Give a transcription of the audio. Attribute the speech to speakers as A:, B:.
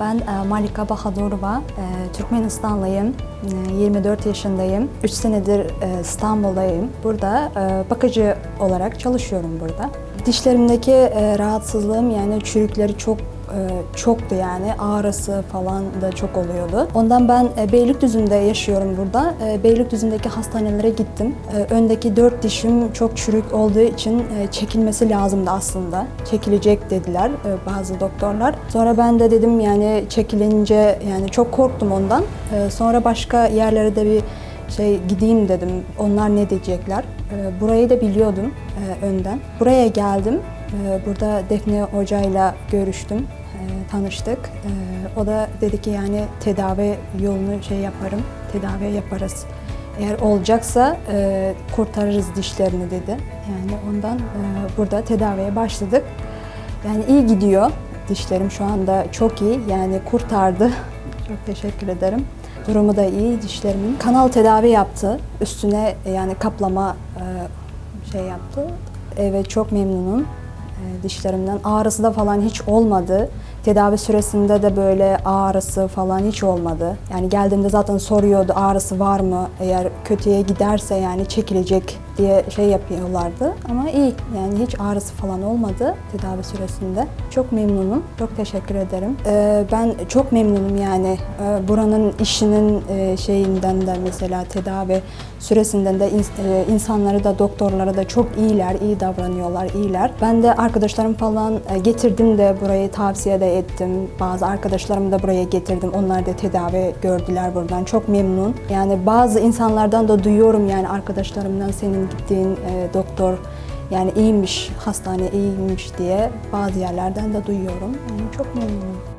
A: Ben e, Malika Bahadurova, e, Türkmenistanlıyım, E, 24 yaşındayım. 3 senedir e, İstanbul'dayım. Burada e, bakıcı olarak çalışıyorum burada. Dişlerimdeki e, rahatsızlığım yani çürükleri çok e, çoktu yani ağrısı falan da çok oluyordu. Ondan ben e, Beylikdüzü'nde yaşıyorum burada. E, Beylikdüzü'ndeki hastanelere gittim. E, öndeki dört dişim çok çürük olduğu için e, çekilmesi lazımdı aslında. Çekilecek dediler e, bazı doktorlar. Sonra ben de dedim yani çekilince yani çok korktum ondan. E, sonra başka yerlere de bir şey gideyim dedim. Onlar ne diyecekler? E, burayı da biliyordum e, önden. Buraya geldim. E, burada Defne hocayla görüştüm. e, tanıştık. E, o da dedi ki yani tedavi yolunu şey yaparım. Tedavi yaparız. Eğer olacaksa e, kurtarırız dişlerini dedi. Yani ondan e, burada tedaviye başladık. Yani iyi gidiyor. Dişlerim şu anda çok iyi. Yani kurtardı. Çok teşekkür ederim. Durumu da iyi dişlerimin. Kanal tedavi yaptı. Üstüne e, yani kaplama e, şey yaptı. Evet çok memnunum e, dişlerimden. Ağrısı da falan hiç olmadı. Tedavi süresinde de böyle ağrısı falan hiç olmadı. Yani geldiğimde zaten soruyordu ağrısı var mı? Eğer kötüye giderse yani çekilecek diye şey yapıyorlardı. Ama iyi yani hiç ağrısı falan olmadı tedavi süresinde. Çok memnunum. Çok teşekkür ederim. Ee, ben çok memnunum yani Ee, buranın işinin e, şeyinden de mesela tedavi süresinden de ins- e, insanları da doktorlara da çok iyiler, iyi davranıyorlar, iyiler. Ben de arkadaşlarım falan e, getirdim de burayı tavsiye de ettim. Bazı arkadaşlarımı da buraya getirdim. Onlar da tedavi gördüler buradan. Çok memnun. Yani bazı insanlardan da duyuyorum yani arkadaşlarımdan gittiğin e, doktor yani iyiymiş, hastane iyiymiş diye bazı yerlerden de duyuyorum. Yani çok memnunum.